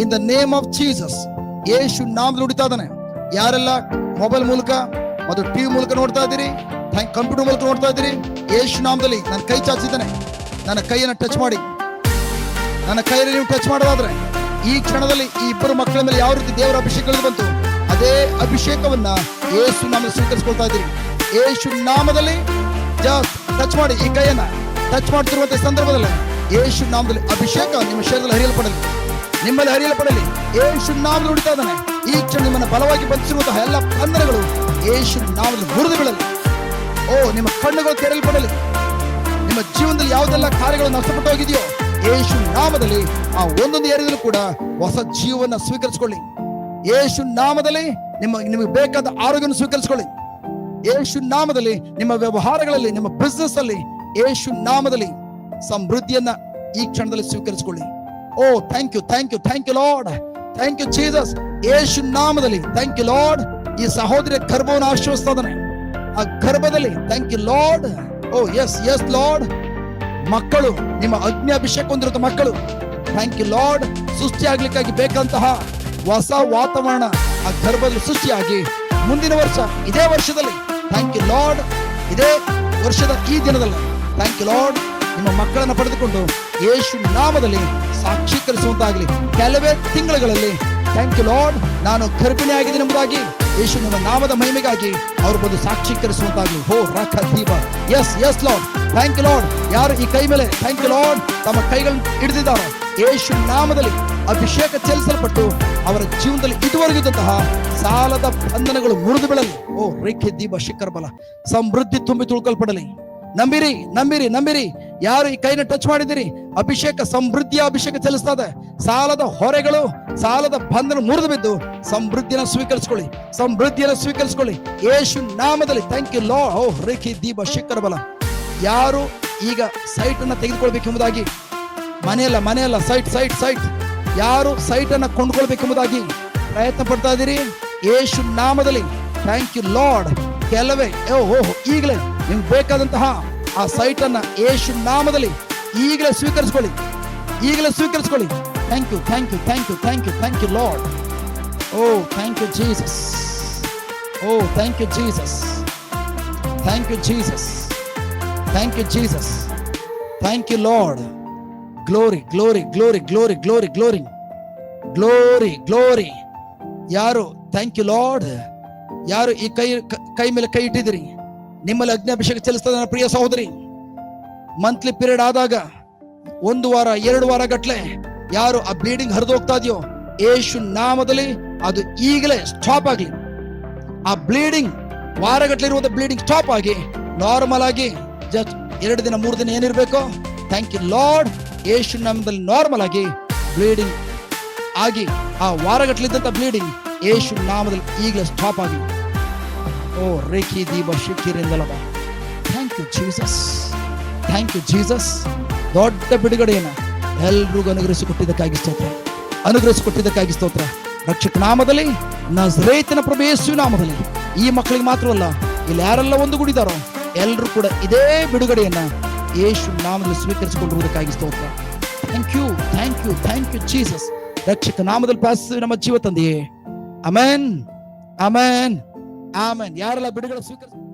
In the name of Jesus ಯೇಸು ನಾಮದಲ್ಲಿ ಹೊಡಿತಾ ಇದ್ದಾನೆ. ಯಾರೆಲ್ಲ ಮೊಬೈಲ್ ಮೂಲಕ ಮತ್ತು ಟಿವಿ ಮೂಲಕ ನೋಡ್ತಾ ಇದ್ದೀರಿ? ಕಂಪ್ಯೂಟರ್ ಮೂಲಕ ನೋಡ್ತಾ ಇದ್ದೀರಿ? ಯೇಸು ನಾಮದಲ್ಲಿ ನನ್ನ ಕೈ ಚಾಚಿದ್ದಾನೆ. ನನ್ನ ಕೈಯನ್ನು ಟಚ್ ಮಾಡಿ. ನನ್ನ ಕೈಯಲ್ಲಿ ನೀವು ಟಚ್ ಮಾಡೋದಾದ್ರೆ, ಈ ಕ್ಷಣದಲ್ಲಿ ಈ ಇಬ್ಬರು ಮಕ್ಕಳ ಮೇಲೆ ಯಾವ ರೀತಿ ದೇವರ ಅಭಿಷೇಕ ಇಳಿದು ಬಂತು, ಅದೇ ಅಭಿಷೇಕವನ್ನ ಯೇಸು ನಾಮದಲ್ಲಿ ಸ್ವೀಕರಿಸ್ಕೊಳ್ತಾ ಇದ್ದೀರಿ. ಯೇಸು ನಾಮದಲ್ಲಿ ಜಸ್ಟ್ ಟಚ್ ಮಾಡಿ ಈ ಕೈಯನ್ನ ಟಚ್ ಮಾಡ್ತಿರುವಂತ ಸಂದರ್ಭದಲ್ಲಿ ಯೇಸು ನಾಮದಲ್ಲಿ ಅಭಿಷೇಕ ನಿಮ್ಮ ಶರೀರದಲ್ಲಿ ಹರಿಯಲ್ಪಡಲಿ. ನಿಮ್ಮಲ್ಲಿ ಹರಿಯಲ್ಪಡಲಿ. ಯೇಸು ನಾಮದಲ್ಲಿ ಈ ಕ್ಷಣ ನಿಮ್ಮನ್ನ ಬಲವಾಗಿ ಬಂಧಿಸಿರುವಂತಹ ಎಲ್ಲ ಬಂಧನಗಳು ಏಷು ನಾಮದ ಮುರಿದು ಬೀಳಲಿ. ಓ, ನಿಮ್ಮ ಕಣ್ಣುಗಳು ತೆರಲ್ಪಡಲಿ ನಿಮ್ಮ ಜೀವನದಲ್ಲಿ ಯಾವುದೆಲ್ಲ ಕಾರ್ಯಗಳು ನಷ್ಟಪಟ್ಟು ಹೋಗಿದೆಯೋ ಯೇಸು ನಾಮದಲ್ಲಿ ಆ ಒಂದೊಂದು ಏರಿಯಲ್ಲೂ ಕೂಡ ಹೊಸ ಜೀವನ ಸ್ವೀಕರಿಸಿಕೊಳ್ಳಿ. ಯೇಸು ನಾಮದಲ್ಲಿ ನಿಮ್ಮ, ನಿಮಗೆ ಬೇಕಾದ ಆರೋಗ್ಯವನ್ನು ಸ್ವೀಕರಿಸಿಕೊಳ್ಳಿ. ಯೇಸು ನಾಮದಲ್ಲಿ ನಿಮ್ಮ ವ್ಯವಹಾರಗಳಲ್ಲಿ, ನಿಮ್ಮ ಬಿಸ್ನೆಸ್ ಅಲ್ಲಿ ಯೇಸು ನಾಮದಲ್ಲಿ ಸಮೃದ್ಧಿಯನ್ನ ಈ ಕ್ಷಣದಲ್ಲಿ ಸ್ವೀಕರಿಸಿಕೊಳ್ಳಿ. ಓ thank you thank you thank you lord thank you Jesus ಯೇಸು ನಾಮದಲ್ಲಿ ಥ್ಯಾಂಕ್ ಯು ಲಾರ್ಡ್ ಈ ಸಹೋದರಿಯ ಗರ್ಭವನ್ನು ಆಶ್ರಯಿಸ್ತಾ ಇದ್ದಾನೆ. ಆ ಗರ್ಭದಲ್ಲಿ thank you lord oh yes yes lord ಮಕ್ಕಳು, ನಿಮ್ಮ ಅಗ್ನಿ ಅಭಿಷೇಕ ಹೊಂದಿರುವ ಮಕ್ಕಳು ಥ್ಯಾಂಕ್ ಯು ಲಾರ್ಡ್ ಸೃಷ್ಟಿ ಆಗ್ಲಿಕ್ಕಾಗಿ ಬೇಕಂತಹ ಹೊಸ ವಾತಾವರಣ ಆ ಗರ್ಭದಲ್ಲಿ ಸೃಷ್ಟಿಯಾಗಿ ಮುಂದಿನ ವರ್ಷ, ಇದೇ ವರ್ಷದಲ್ಲಿ ಥ್ಯಾಂಕ್ ಯು ಲಾರ್ಡ್ ಇದೇ ವರ್ಷದ ಈ ದಿನದಲ್ಲಿ ಥ್ಯಾಂಕ್ ಯು ಲಾರ್ಡ್ ನಿಮ್ಮ ಮಕ್ಕಳನ್ನ ಪಡೆದುಕೊಂಡು ಯೇಸು ನಾಮದಲ್ಲಿ ಸಾಕ್ಷೀಕರಿಸುವಂತಾಗಲಿ. ಕೆಲವೇ ತಿಂಗಳುಗಳಲ್ಲಿ ಥ್ಯಾಂಕ್ ಯು ಲಾರ್ಡ್ ನಾನು ಗರ್ಭಿಣಿ ಆಗಿದ್ದೀನಿ ಎಂಬುದಾಗಿ ಯೇಸು ನಿಮ್ಮ ನಾಮದ ಮಹಿಮೆಗಾಗಿ ಅವರು ಬಂದು ಸಾಕ್ಷೀಕರಿಸುವಂತಾಗಲಿ. ಹೋ ರಖ ದೀಪ yes yes lord thank you lord ಯಾರು ಈ ಕೈ ಮೇಲೆ ಥ್ಯಾಂಕ್ ಯು ಲಾರ್ಡ್ ತಮ್ಮ ಕೈಗಳನ್ನು ಹಿಡಿದಿದ್ದಾರೆ, ಯೇಸು ನಾಮದಲ್ಲಿ ಅಭಿಷೇಕ ಚಲಿಸಲ್ಪಟ್ಟು ಅವರ ಜೀವನದಲ್ಲಿ ಇದುವರೆಗಿದ್ದಂತಹ ಸಾಲದ ಬಂಧನಗಳು ಮುರಿದು ಬೀಳಲಿ. ಓ, ರೇಖೆ ದೀಪ ಶಿಖರ್ ಬಲ. ಸಮೃದ್ಧಿ ತುಂಬಿ ತುಳುಕಲ್ಪಡಲಿ. ನಂಬಿರಿ ನಂಬಿರಿ ನಂಬಿರಿ. ಯಾರು ಈ ಕೈನ ಟಚ್ ಮಾಡಿದಿರಿ ಅಭಿಷೇಕ, ಸಮೃದ್ಧಿಯ ಅಭಿಷೇಕ ಚಲಿಸ್ತಾ ಇದೆ ಸಾಲದ ಹೊರೆಗಳು, ಸಾಲದ ಬಂಧನ ಮುರಿದು ಬಿದ್ದು ಸಮೃದ್ಧಿನ ಸ್ವೀಕರಿಸ್ಕೊಳ್ಳಿ. ಸಮೃದ್ಧಿಯನ್ನು ಸ್ವೀಕರಿಸ್ಕೊಳ್ಳಿ. ಯೇಸು ನಾಮದಲ್ಲಿ ಥ್ಯಾಂಕ್ ಯು ಲೋ ಓ ರೇಖಿ ದೀಪ, ಶಿಖರ ಬಲ. ಯಾರು ಈಗ ಸೈಟ್ ಅನ್ನ ತೆಗೆದುಕೊಳ್ಬೇಕೆಂಬುದಾಗಿ ಮನೆಯಲ್ಲ ಮನೆಯಲ್ಲ ಸೈಟ್ ಸೈಟ್ ಸೈಟ್ ಯಾರು ಸೈಟ್ ಅನ್ನ ಕೊಂಡ್ಕೊಳ್ಬೇಕೆಂಬುದಾಗಿ ಪ್ರಯತ್ನ ಪಡ್ತಾ ಇದ್ದೀರಿ? ಯೇಸು ನಾಮದಲ್ಲಿ ಥ್ಯಾಂಕ್ ಯು ಲಾರ್ಡ್ ಕೆಲವೇ ಓಹ್, ಈಗಲೇ ನಿಮ್ಗೆ ಬೇಕಾದಂತಹ ಆ ಸೈಟನ್ನು ಯೇಸು ನಾಮದಲ್ಲಿ ಈಗಲೇ ಸ್ವೀಕರಿಸ್ಕೊಳ್ಳಿ. ಈಗಲೇ ಸ್ವೀಕರಿಸ್ಕೊಳ್ಳಿ. Thank you thank you thank you thank you thank you lord O thank you Jesus O thank you Jesus thank you Jesus thank you Jesus thank you lord glory glory glory glory glory glory glory glory ಯಾರು thank you lord ಯಾರು ಈ ಕೈ ಕೈ ಮೇಲೆ ಕೈ ಇಟ್ಟಿದ್ದೀರಿ? ನಿಮ್ಮಲ್ಲಿ ಅಗ್ನಿ ಅಭಿಷೇಕ ಚಲಿಸ್ತದ ನನ್ನ ಪ್ರಿಯ ಸಹೋದರಿ. ಮಂತ್ಲಿ ಪೀರಿಯಡ್ ಆದಾಗ ಒಂದು ವಾರ, ಎರಡು ವಾರ ಗಟ್ಲೆ ಯಾರು ಆ ಬ್ಲೀಡಿಂಗ್ ಹರಿದು ಹೋಗ್ತಾ ಇದೆಯೋ ಯೇಸು ನಾಮದಲ್ಲಿ ಅದು ಈಗಲೇ ಸ್ಟಾಪ್ ಆಗಲಿ. ಆ ಬ್ಲೀಡಿಂಗ್ ವಾರಗಟ್ಲೆ ಇರುವಂತ ಬ್ಲೀಡಿಂಗ್ ಸ್ಟಾಪ್ ಆಗಿ ನಾರ್ಮಲ್ ಆಗಿ ಜಸ್ಟ್ ಎರಡು ದಿನ, ಮೂರು ದಿನ ಏನಿರಬೇಕು ಥ್ಯಾಂಕ್ ಯು ಲಾರ್ಡ್ ಯೇಸು ನಾಮದಲ್ಲಿ ನಾರ್ಮಲ್ ಆಗಿ ಬ್ಲೀಡಿಂಗ್ ಆಗಿ ಆ ವಾರಗಟ್ಲಿದ್ದಂತ ಬ್ಲೀಡಿಂಗ್ ಯೇಸು ನಾಮದಲ್ಲಿ ಈಗಲೇ ಸ್ಟಾಪ್ ಆಗಿ. ಓ, ರೇಖಿ ದೀಪ ಶಿಖಿರಿಂದಲದ thank you Jesus thank you Jesus ದೊಡ್ಡ ಬಿಡುಗಡೆಯನ್ನು ಎಲ್ರಿಗೂ ಅನುಗ್ರಹಿಸಿಕೊಟ್ಟಿದ್ದಕ್ಕಾಗಿ ಸ್ತೋತ್ರ. ಅನುಗ್ರಹಿಸಿಕೊಟ್ಟಿದ್ದಕ್ಕಾಗಿ ಸ್ತೋತ್ರ. ರಕ್ಷಕ ನಾಮದಲ್ಲಿ, ನಜರೇತನ ಪ್ರಭು ಯೇಸು ನಾಮದಲ್ಲಿ. ಈ ಮಕ್ಕಳಿಗೆ ಮಾತ್ರವಲ್ಲ, ಇಲ್ಲಿ ಯಾರೆಲ್ಲ ಒಂದು ಗುಡಿದಾರೋ ಎಲ್ಲರೂ ಕೂಡ ಇದೇ ಬಿಡುಗಡೆಯನ್ನ ಯೇಸು ನಾಮದಲ್ಲಿ ಸ್ವೀಕರಿಸಿಕೊಂಡಿರುವುದಕ್ಕಾಗಿ ಸ್ತೋತ್ರ. Thank you thank you thank you Jesus ರಕ್ಷಕ ನಾಮದಲ್ಲಿ ಪ್ರಾರ್ಥಿಸಿ ನಮ್ಮ ಜೀವ ತಂದೆಯೇ. ಅಮೇನ್ ಅಮೇನ್ ఆమె యారల బిడుగల స్వీకరి